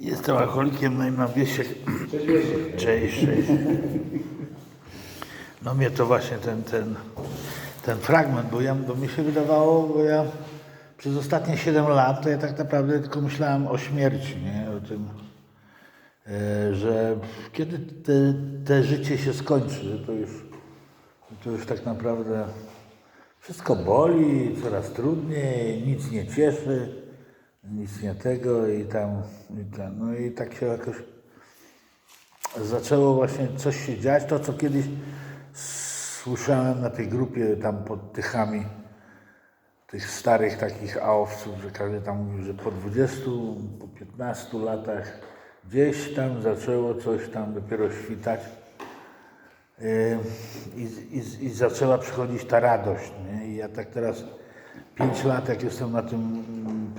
Jestem alkoholikiem, no i mam wiesiek. Cześć, Wiesiek. Cześć. No mnie to właśnie ten, ten, ten fragment, bo, ja, bo mi się wydawało, bo ja przez ostatnie 7 lat to ja tak naprawdę tylko myślałem o śmierci, nie? O tym, e, że kiedy te, te życie się skończy, to już, to już tak naprawdę wszystko boli, coraz trudniej, nic nie cieszy, nic nie tego i tam, i tam. No i tak się jakoś zaczęło właśnie coś się dziać, to co kiedyś słyszałem na tej grupie tam pod Tychami, tych starych takich aowców, że każdy tam mówił, że po 20, po 15 latach gdzieś tam zaczęło coś tam dopiero świtać Yy, i, i, i zaczęła przychodzić ta radość. Nie? I ja tak teraz 5 lat, jak jestem na tym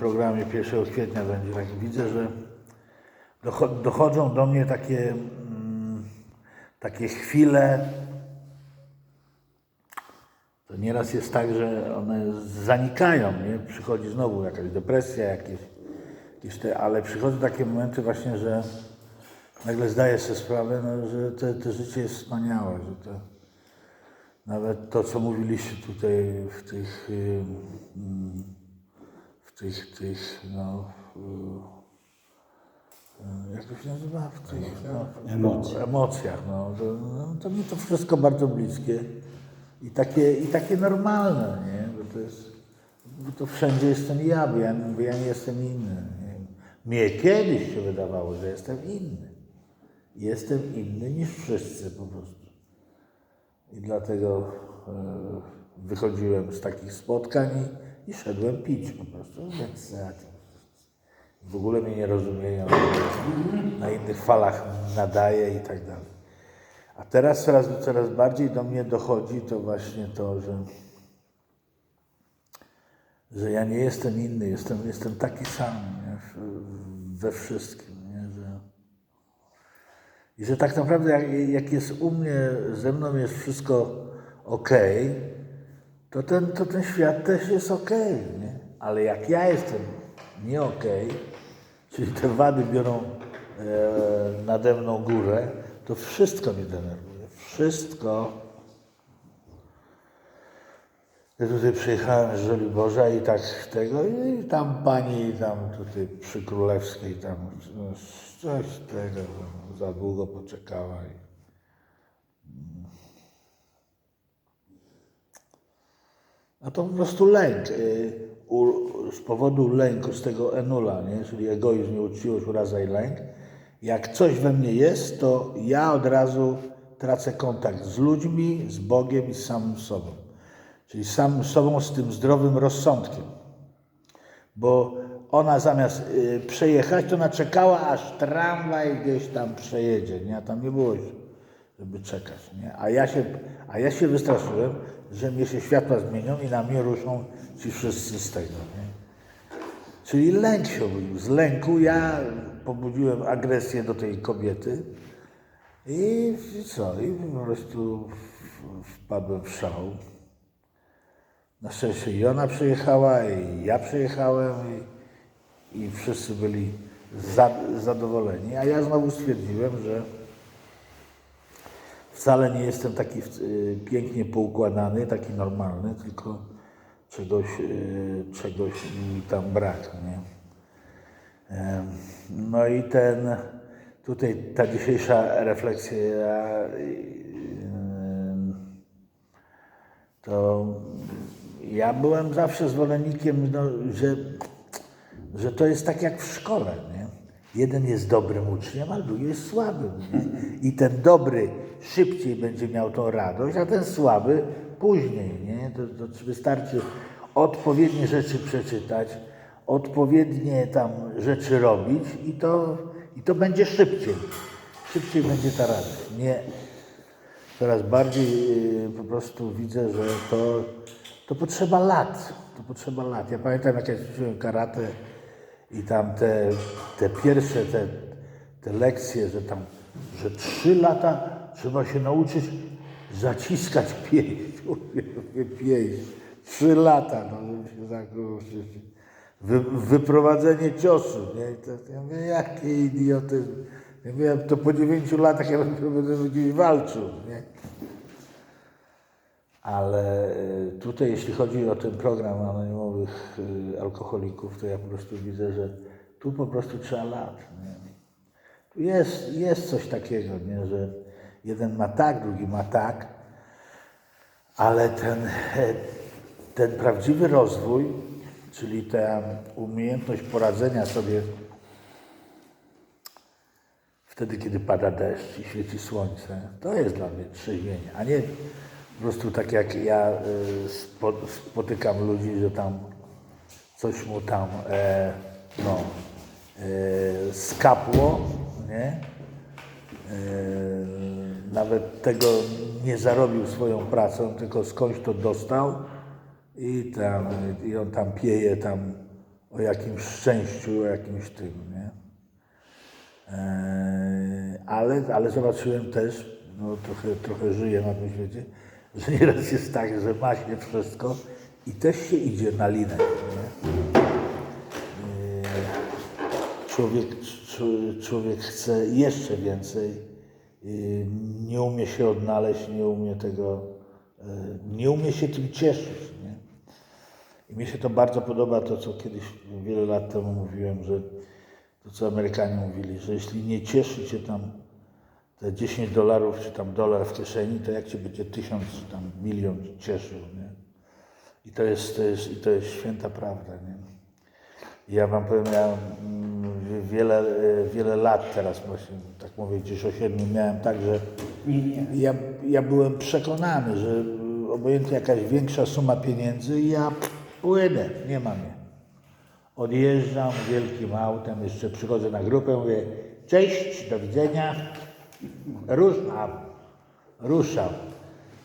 programie 1 kwietnia będzie, tak widzę, że docho- dochodzą do mnie takie, mm, takie chwile. To nieraz jest tak, że one zanikają, nie? Przychodzi znowu jakaś depresja, jakieś, jakieś te, ale przychodzą takie momenty właśnie, że nagle zdaję sobie sprawę, no, że te, to życie jest wspaniałe, że to nawet to, co mówiliście tutaj w tych, y, mm, w tych, tych, no, y, jak to się nazywa? W tych, no, Emocje. emocjach, no, to, no, to mi to wszystko bardzo bliskie i takie, i takie normalne, nie? Bo to jest, bo to wszędzie jestem ja, bo ja, bo ja nie jestem inny. Nie? Mnie kiedyś się wydawało, że jestem inny. Jestem inny niż wszyscy po prostu. I dlatego e, wychodziłem z takich spotkań i, szedłem pić po prostu. W ogóle mnie nie rozumieją, na innych falach nadaję i tak dalej. A teraz coraz, coraz bardziej do mnie dochodzi to właśnie to, że, że ja nie jestem inny, jestem, jestem taki sam nie? We wszystkim. Nie? Że, I że tak naprawdę jak, jak jest u mnie, ze mną jest wszystko ok, to ten, to ten świat też jest ok, nie? Ale jak ja jestem nie ok, czyli te wady biorą e, nade mną górę, to wszystko mnie denerwuje. Wszystko. Ja tutaj przyjechałem z Żoliborza i tak tego, i tam pani tam tutaj przy Królewskiej tam coś tego, za długo poczekała. I, A to po prostu lęk. y, z powodu lęku, z tego enula, nie? czyli egoizm, nieuczciwość, uraza i lęk. Jak coś we mnie jest, to ja od razu tracę kontakt z ludźmi, z Bogiem i z samym sobą. Czyli samym sobą, z tym zdrowym rozsądkiem. Bo ona zamiast y, przejechać, to ona czekała, aż tramwaj gdzieś tam przejedzie. Nie? A tam nie było, żeby czekać. Nie? A, ja się, a ja się wystraszyłem, że mnie się światła zmienią i na mnie ruszą ci wszyscy z tego. Nie? Czyli lęk się. Z lęku ja pobudziłem agresję do tej kobiety i i co? I po prostu wpadłem w szał. Na szczęście i ona przyjechała, i ja przyjechałem, i, i wszyscy byli za, zadowoleni. A ja znowu stwierdziłem, że wcale nie jestem taki y, pięknie poukładany, taki normalny, tylko czegoś, y, czegoś mi tam brak. Nie? No i ten, tutaj ta dzisiejsza refleksja y, to ja byłem zawsze zwolennikiem, no, że, że to jest tak jak w szkole. Nie? Jeden jest dobrym uczniem, a drugi jest słabym. I ten dobry szybciej będzie miał tą radość, a ten słaby później. Nie? To, to wystarczy odpowiednie rzeczy przeczytać, odpowiednie tam rzeczy robić i to, i to będzie szybciej. Szybciej będzie ta radość. Nie, coraz bardziej y, po prostu widzę, że to, to potrzeba lat. To potrzeba lat. Ja pamiętam, jak ja ćwiczyłem karate i tam te, te pierwsze te, te lekcje, że tam, że trzy lata trzeba się nauczyć zaciskać pięść. Pięść. Trzy lata, no, żeby się zakończyć. wy, wyprowadzenie ciosu, nie? To, ja mówię, jaki idiotyzm. Ja mówię, to po dziewięciu latach ja będę gdzieś walczył, nie? Ale y, tutaj, jeśli chodzi o ten program anonimowych y, alkoholików, to ja po prostu widzę, że tu po prostu trzeba lat. Nie? Tu jest, jest coś takiego, nie? że jeden ma tak, drugi ma tak, ale ten, ten prawdziwy rozwój, czyli ta umiejętność poradzenia sobie wtedy, kiedy pada deszcz i świeci słońce, to jest dla mnie trzeźwienie, a nie po prostu tak jak ja y, spo, spotykam ludzi, że tam coś mu tam e, no, e, skapło, nie? E, nawet tego nie zarobił swoją pracą, tylko skądś to dostał i, tam, i on tam pieje tam o jakimś szczęściu, o jakimś tym, nie? E, ale, ale zobaczyłem też, no trochę, trochę żyję na tym świecie, że nieraz jest tak, że ma się wszystko i też się idzie na linę. Nie? E, Człowiek, człowiek chce jeszcze więcej, e, nie umie się odnaleźć, nie umie tego, e, nie umie się tym cieszyć. Nie? I mi się to bardzo podoba, to co kiedyś wiele lat temu mówiłem, że to co Amerykanie mówili, że jeśli nie cieszy cię tam te 10 dolarów czy tam dolar w kieszeni, to jak cię będzie tysiąc czy tam milion cieszył, nie? I to jest, to jest, i to jest święta prawda, nie? I Ja wam powiem, ja mm, wiele, wiele lat teraz właśnie, tak mówię, gdzieś o siedmiu miałem tak, że ja, ja byłem przekonany, że obojętnie jakaś większa suma pieniędzy, ja płynę, nie mam je. Odjeżdżam wielkim autem, jeszcze przychodzę na grupę, mówię cześć, do widzenia, ruszam, ruszam.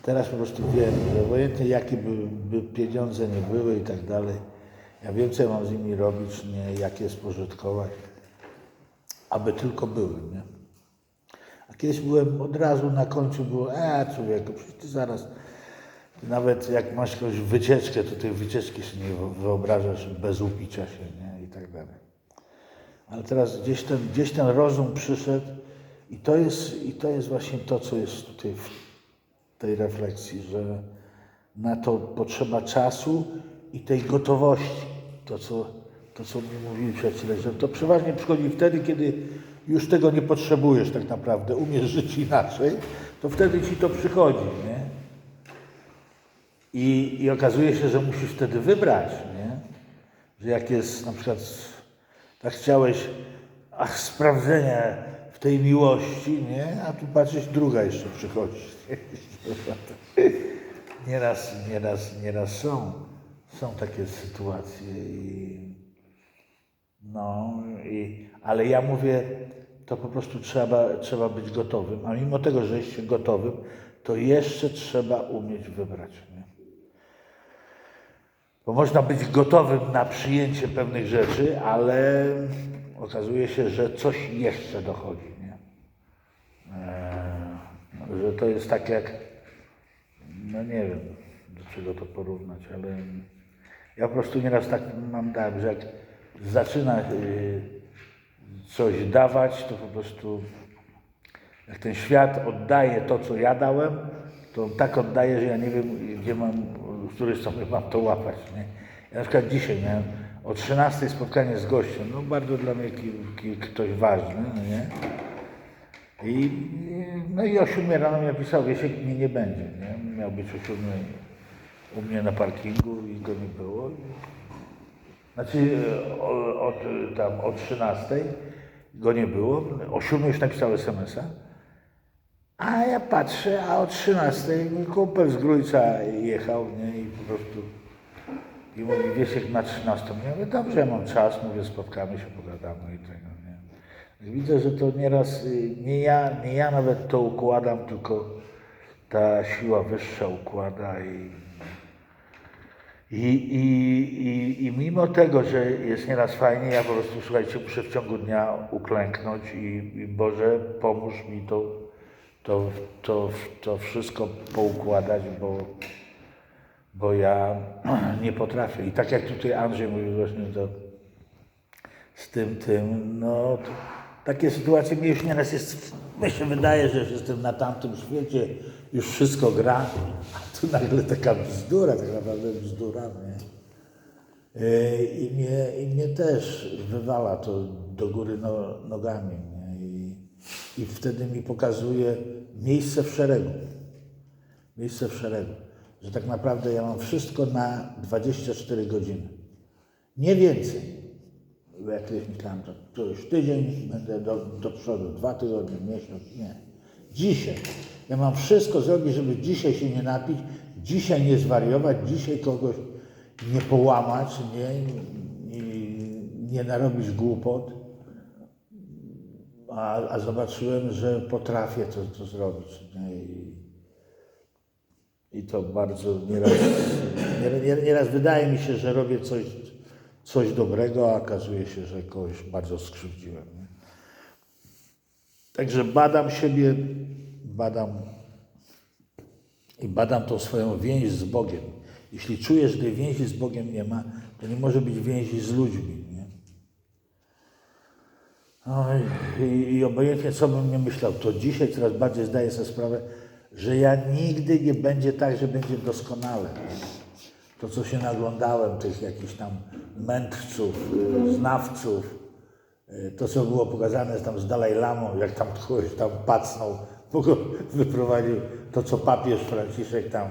Teraz po prostu wiem, że obojętnie jakie by, by pieniądze nie były i tak dalej, ja wiem, co ja mam z nimi robić, nie, jak je spożytkować, aby tylko były, nie? A kiedyś byłem od razu na końcu, było, e człowieku, przecież ty zaraz, ty nawet jak masz jakąś wycieczkę, to tej wycieczki sobie nie wyobrażasz bez upicia się, nie, i tak dalej. Ale teraz gdzieś ten, gdzieś ten rozum przyszedł i to, jest, i to jest właśnie to, co jest tutaj w tej refleksji, że na to potrzeba czasu i tej gotowości. To, co, to, co mi mówili przyjaciele, że to przeważnie przychodzi wtedy, kiedy już tego nie potrzebujesz tak naprawdę, umiesz żyć inaczej, to wtedy ci to przychodzi, nie? I, I okazuje się, że musisz wtedy wybrać, nie? Że jak jest na przykład, tak chciałeś, ach, sprawdzenia tej miłości, nie? A tu patrzysz, druga jeszcze przychodzi. Nieraz, nieraz, nieraz są, są takie sytuacje i no, i, ale ja mówię, to po prostu trzeba, trzeba być gotowym, a mimo tego, że jesteś gotowym, to jeszcze trzeba umieć wybrać. Nie? Bo można być gotowym na przyjęcie pewnych rzeczy, ale okazuje się, że coś jeszcze dochodzi. Nie? Eee, że to jest tak jak, no nie wiem, do czego to porównać, ale ja po prostu nieraz tak mam tak, że jak zaczyna y, coś dawać, to po prostu jak ten świat oddaje to, co ja dałem, to on tak oddaje, że ja nie wiem, gdzie mam, z której strony mam to łapać. Nie? Ja na przykład dzisiaj miałem o 13 spotkanie z gościem, no bardzo dla mnie ktoś ważny, no nie? I, no i o 7 rano mi napisał, Wiesiek, mnie nie będzie, nie? Miał być o 7 u mnie na parkingu i go nie było. Znaczy od, tam o 13 go nie było, o 7 już napisał SMS-a, a ja patrzę, a o 13 mój kumpel z Grójca jechał, nie, i po prostu i mówi, Wiesiek na 13. Ja mówię, dobrze, mam czas, mówię, spotkamy się, pogadamy i tego, nie. Widzę, że to nieraz, y, nie ja, nie ja nawet to układam, tylko ta siła wyższa układa i i, i, i, I mimo tego, że jest nieraz fajnie, ja po prostu, słuchajcie, muszę w ciągu dnia uklęknąć i, i Boże, pomóż mi to, to, to, to wszystko poukładać, bo, bo ja nie potrafię. I tak jak tutaj Andrzej mówił właśnie, to z tym, tym, no takie sytuacje mi już nieraz jest, mi się wydaje, że jestem na tamtym świecie, już wszystko gra, a tu nagle taka bzdura, tak naprawdę bzdura, nie? Yy, I mnie, I mnie też wywala to do góry no, nogami. Nie? I, I wtedy mi pokazuje miejsce w szeregu. Miejsce w szeregu. Że tak naprawdę ja mam wszystko na 24 godziny. Nie więcej. Jak myślałem, to, już tydzień będę do, do przodu, dwa tygodnie, miesiąc. Nie. Dzisiaj. Ja mam wszystko zrobić, żeby dzisiaj się nie napić, dzisiaj nie zwariować, dzisiaj kogoś nie połamać, nie, nie narobić głupot. A, a zobaczyłem, że potrafię to, to zrobić. Nie? I, I to bardzo nieraz, nieraz, wydaje mi się, że robię coś, coś dobrego, a okazuje się, że kogoś bardzo skrzywdziłem. Także badam siebie, badam i badam tą swoją więź z Bogiem. Jeśli czuję, że więzi z Bogiem nie ma, to nie może być więzi z ludźmi. Nie? Oj, i, I obojętnie co bym nie myślał, to dzisiaj coraz bardziej zdaję sobie sprawę, że ja nigdy nie będzie tak, że będzie doskonale. To, co się naglądałem, tych jakichś tam mędrców, y, znawców, y, to, co było pokazane tam z Dalaj Lamą, jak tam ktoś tam pacnął, wyprowadził, to, co papież Franciszek tam.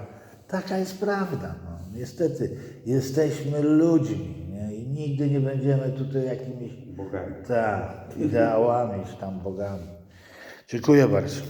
Taka jest prawda. No. Niestety, jesteśmy ludźmi nie? i nigdy nie będziemy tutaj jakimiś Bogami. tak, ideałami, czy tam bogami. Dziękuję bardzo.